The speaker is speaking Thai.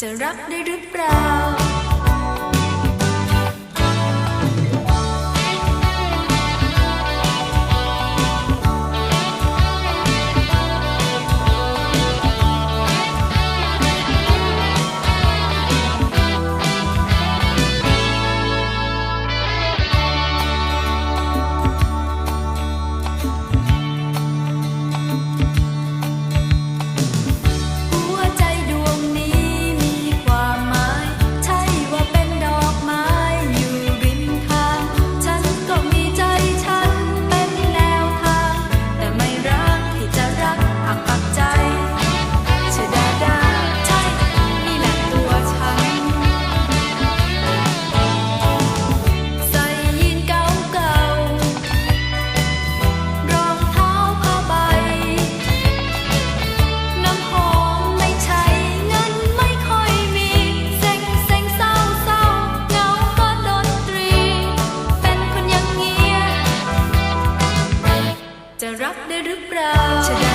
จะรับได้หรือเปล่า เปล่า